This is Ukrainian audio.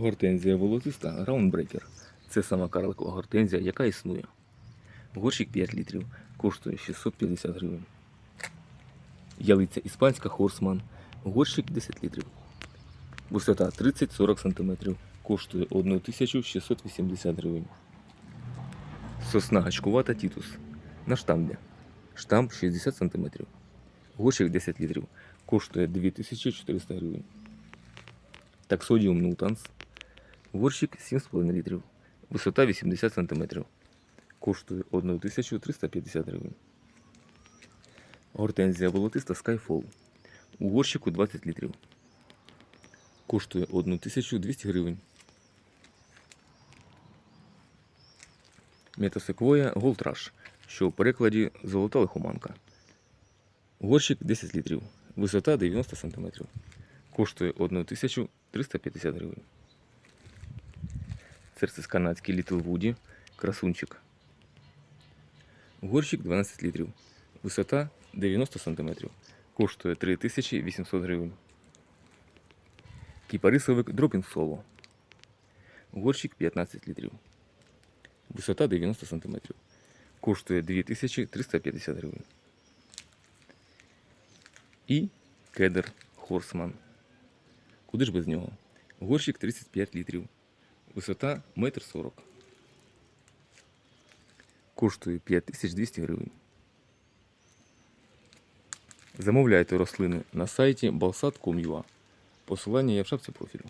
Гортензія волотиста Groundbreaker. Це сама карликова гортензія, яка існує. Горщик 5 літрів, коштує 650 гривень. Ялиця іспанська Хорсман. Горщик 10 літрів. Висота 30-40 см. Коштує 1680 гривень. Сосна гачкувата Тітус. На штамбі. Штамп 60 см. Горщик 10 літрів. Коштує 2400 гривень. Таксодіум Нутанс. Горщик 7,5 літрів. Висота 80 см. Коштує 1350 гривень. Гортензія волотиста Skyfall. У горщику 20 літрів. Коштує 1200 гривень. Метасеквоя Gold Rush, що у перекладі Золота лихоманка. Горщик 10 літрів. Висота 90 см. Коштує 1350 гривень. Серце канадський Little Woody. Красунчик. Горщик 12 літрів. Висота 90 см. Коштує 3800 гривень. Кіпарисовик Дропін Соло. Горщик 15 літрів. Висота 90 см. Коштує 2350 гривень. І кедр Хорсман. Куди ж без нього? Горщик 35 літрів. Висота 1,40 м. Коштує 5200 гривень. Замовляйте рослини на сайті balsat.com.ua. Посилання є в шапці профілю.